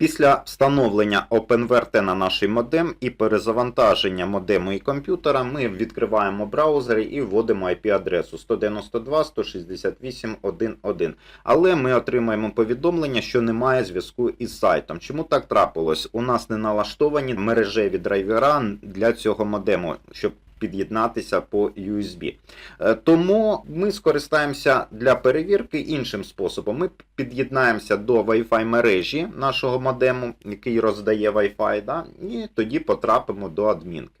Після встановлення OpenVRT на наш модем і перезавантаження модему і комп'ютера ми відкриваємо браузери і вводимо IP-адресу 192.168.1.1. Але ми отримаємо повідомлення, що немає зв'язку із сайтом. Чому так трапилось? У нас не налаштовані мережеві драйвера для цього модему, щоб під'єднатися по USB. Е, Тому ми скористаємося для перевірки іншим способом. Ми під'єднаємося до Wi-Fi мережі нашого модему, який роздає Wi-Fi, да? і тоді потрапимо до адмінки.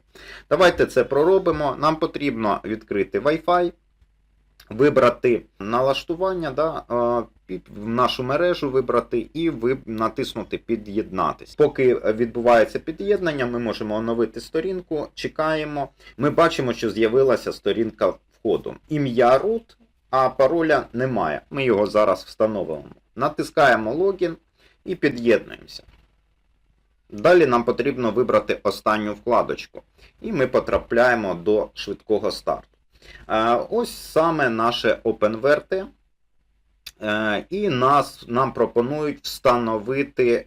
Давайте це проробимо. Нам потрібно відкрити Wi-Fi, вибрати налаштування, да? в нашу мережу вибрати і натиснути під'єднатись. Поки відбувається під'єднання, ми можемо оновити сторінку, чекаємо. Ми бачимо, що з'явилася сторінка входу. Ім'я root, а пароля немає. Ми його зараз встановимо. Натискаємо логін і під'єднуємося. Далі нам потрібно вибрати останню вкладочку. І ми потрапляємо до швидкого старту. Е, Ось саме наше. Е, І нас, нам пропонують встановити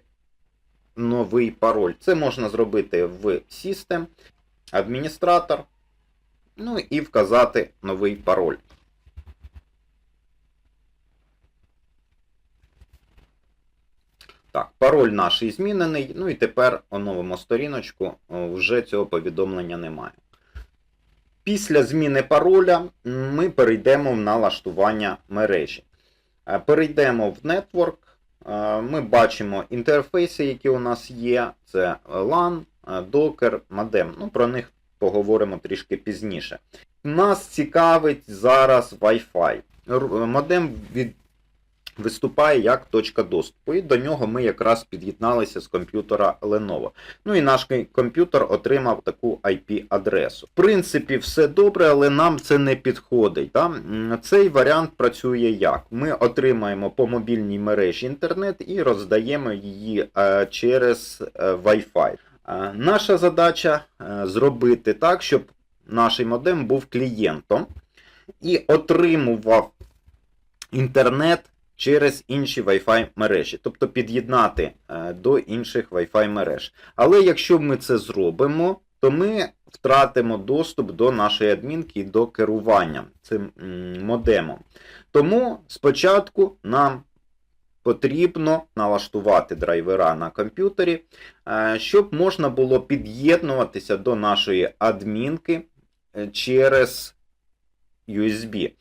новий пароль. Це можна зробити в System, адміністратор, ну і вказати новий пароль. Так, пароль наш змінений. Ну і тепер оновимо сторіночку, вже цього повідомлення немає. Після зміни пароля ми перейдемо в налаштування мережі. Е, Перейдемо в Network. Е, Ми бачимо інтерфейси, які у нас є. Це LAN, е, Docker, Modem. Ну, про них поговоримо трішки пізніше. Нас цікавить зараз Wi-Fi. Модем від... виступає як точка доступу. І до нього ми якраз під'єдналися з комп'ютера Lenovo. Ну і наш комп'ютер отримав таку IP-адресу. В принципі, все добре, але нам це не підходить. Да? Цей варіант працює як? Ми отримаємо по мобільній мережі інтернет і роздаємо її е, через е, Wi-Fi. Е, Наша задача зробити так, щоб наш модем був клієнтом і отримував інтернет через інші Wi-Fi мережі, тобто під'єднати е, до інших Wi-Fi мереж. Але якщо ми це зробимо, то ми втратимо доступ до нашої адмінки і до керування цим модемом. Тому спочатку нам потрібно налаштувати драйвера на комп'ютері, е, щоб можна було під'єднуватися до нашої адмінки е, через USB.